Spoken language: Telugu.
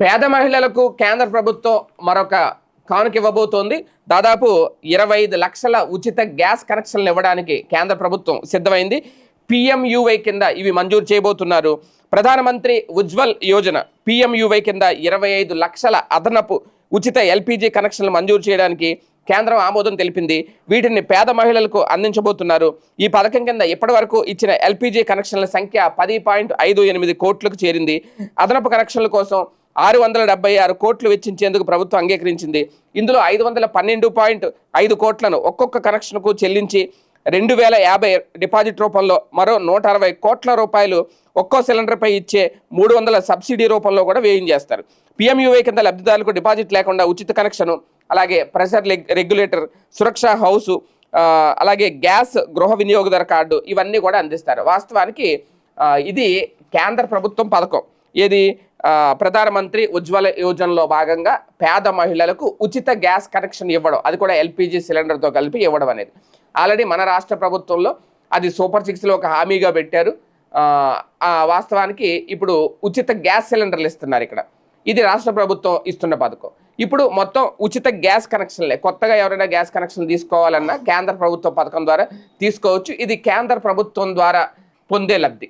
పేద మహిళలకు కేంద్ర ప్రభుత్వం మరొక కానుక ఇవ్వబోతోంది దాదాపు ఇరవై ఐదు లక్షల ఉచిత గ్యాస్ కనెక్షన్లు ఇవ్వడానికి కేంద్ర ప్రభుత్వం సిద్ధమైంది. పిఎంయువై కింద ఇవి మంజూరు చేయబోతున్నారు. ప్రధానమంత్రి ఉజ్వల్ యోజన పిఎంయువై కింద ఇరవై ఐదు లక్షల అదనపు ఉచిత ఎల్పిజి కనెక్షన్లు మంజూరు చేయడానికి కేంద్రం ఆమోదం తెలిపింది. వీటిని పేద మహిళలకు అందించబోతున్నారు. ఈ పథకం కింద ఇప్పటి వరకు ఇచ్చిన ఎల్పిజి కనెక్షన్ల సంఖ్య పది పాయింట్ ఐదు ఎనిమిది కోట్లకు చేరింది. అదనపు కనెక్షన్ల కోసం ఆరు వందల డెబ్బై ఆరు కోట్లు వెచ్చించేందుకు ప్రభుత్వం అంగీకరించింది. ఇందులో ఐదు వందల పన్నెండు పాయింట్ ఐదు కోట్లను ఒక్కొక్క కనెక్షన్కు చెల్లించి రెండు వేల యాభై డిపాజిట్ రూపంలో మరో నూట అరవై కోట్ల రూపాయలు ఒక్కో సిలిండర్పై ఇచ్చే మూడు వందల సబ్సిడీ రూపంలో కూడా వేయించేస్తారు పిఎంయువై కింద లబ్ధిదారులకు డిపాజిట్ లేకుండా ఉచిత కనెక్షను అలాగే ప్రెషర్ లెగ్ రెగ్యులేటర్ సురక్ష హౌసు అలాగే గ్యాస్ గృహ వినియోగదార కార్డు ఇవన్నీ కూడా అందిస్తారు. వాస్తవానికి ఇది కేంద్ర ప్రభుత్వం పథకం. ఏది? ప్రధానమంత్రి ఉజ్వల యోజనలో భాగంగా పేద మహిళలకు ఉచిత గ్యాస్ కనెక్షన్ ఇవ్వడం అది కూడా ఎల్పిజి సిలిండర్తో కలిపి ఇవ్వడం అనేది. ఆల్రెడీ మన రాష్ట్ర ప్రభుత్వంలో అది సూపర్ సిక్స్లో ఒక హామీగా పెట్టారు. ఆ, వాస్తవానికి ఇప్పుడు ఉచిత గ్యాస్ సిలిండర్లు ఇస్తున్నారు ఇక్కడ. ఇది రాష్ట్ర ప్రభుత్వం ఇస్తున్న పథకం. ఇప్పుడు మొత్తం ఉచిత గ్యాస్ కనెక్షన్లే కొత్తగా ఎవరైనా గ్యాస్ కనెక్షన్ తీసుకోవాలన్నా కేంద్ర ప్రభుత్వ పథకం ద్వారా తీసుకోవచ్చు. ఇది కేంద్ర ప్రభుత్వం ద్వారా పొందే లబ్ధి.